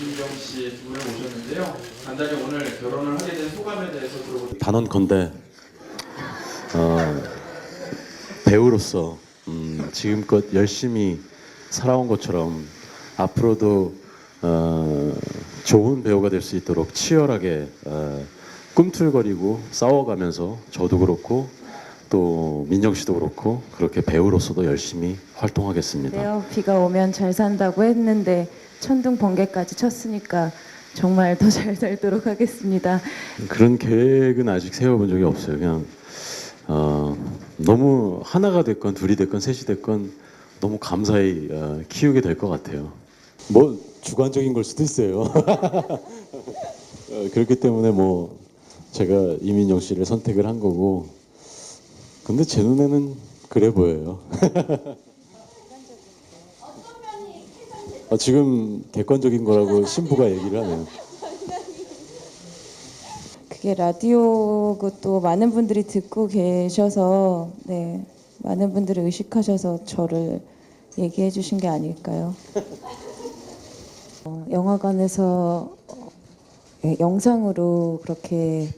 이민정 씨두 분을 모셨는데요. 간단히 오늘 결혼을 하게 된 소감에 대해서 들어보겠습니다. 단언컨대 어, 배우로서 음, 지금껏 열심히 살아온 것처럼 앞으로도 어, 좋은 배우가 될 수 있도록 치열하게 어, 꿈틀거리고 싸워가면서 저도 그렇고 또 민정 씨도 그렇고 그렇게 배우로서도 열심히 활동하겠습니다. 네요. 비가 오면 잘 산다고 했는데 천둥 번개까지 쳤으니까 정말 더 잘 살도록 하겠습니다. 그런 계획은 아직 세워본 적이 없어요. 그냥 어, 너무 하나가 됐건 둘이 됐건 셋이 됐건 너무 감사히 어, 키우게 될 것 같아요. 뭐 주관적인 걸 수도 있어요. 어, 그렇기 때문에 뭐 제가 이민영 씨를 선택을 한 거고. 근데 제 눈에는 그래 보여요. 아, 지금 객관적인 거라고 신부가 얘기를 하네요. 그게 라디오고 또 많은 분들이 듣고 계셔서 네 많은 분들이 의식하셔서 저를 얘기해 주신 게 아닐까요? 어, 영화관에서 어, 예, 영상으로 그렇게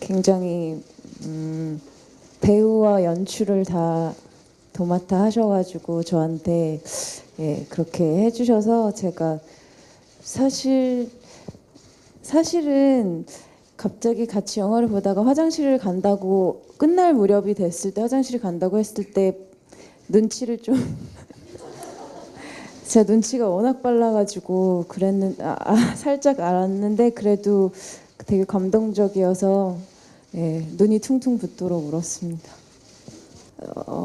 굉장히 음, 배우와 연출을 다 도맡아 하셔가지고 저한테 예, 그렇게 해주셔서 제가 사실 사실은 갑자기 같이 영화를 보다가 화장실을 간다고 끝날 무렵이 됐을 때 화장실을 간다고 했을 때 눈치를 좀 제 눈치가 워낙 빨라가지고 그랬는 아, 아, 살짝 알았는데 그래도 되게 감동적이어서 예, 눈이 퉁퉁 붓도록 울었습니다.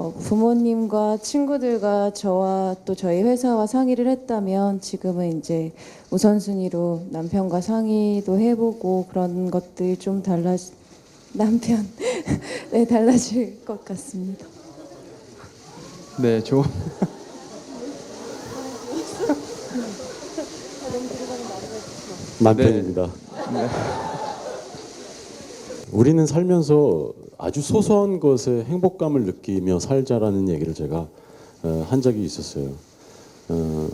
어, 부모님과 친구들과 저와 또 저희 회사와 상의를 했다면 지금은 이제 우선순위로 남편과 상의도 해보고 그런 것들이 좀 달라 남편 네 달라질 것 같습니다. 네, 좋은 남편입니다. 우리는 살면서 아주 소소한 것에 행복감을 느끼며 살자라는 얘기를 제가 어, 한 적이 있었어요. 어,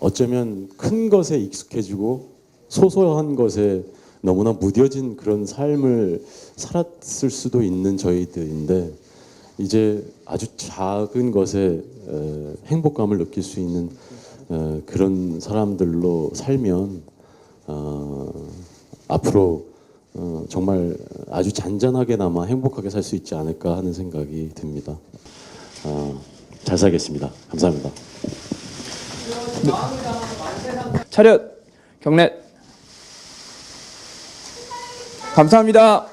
어쩌면 큰 것에 익숙해지고 소소한 것에 너무나 무뎌진 그런 삶을 살았을 수도 있는 저희들인데 이제 아주 작은 것에 어, 행복감을 느낄 수 있는 어, 그런 사람들로 살면 어, 앞으로 어, 정말 아주 잔잔하게나마 행복하게 살 수 있지 않을까 하는 생각이 듭니다. 어, 잘 살겠습니다. 감사합니다. 차렷 경례 감사합니다.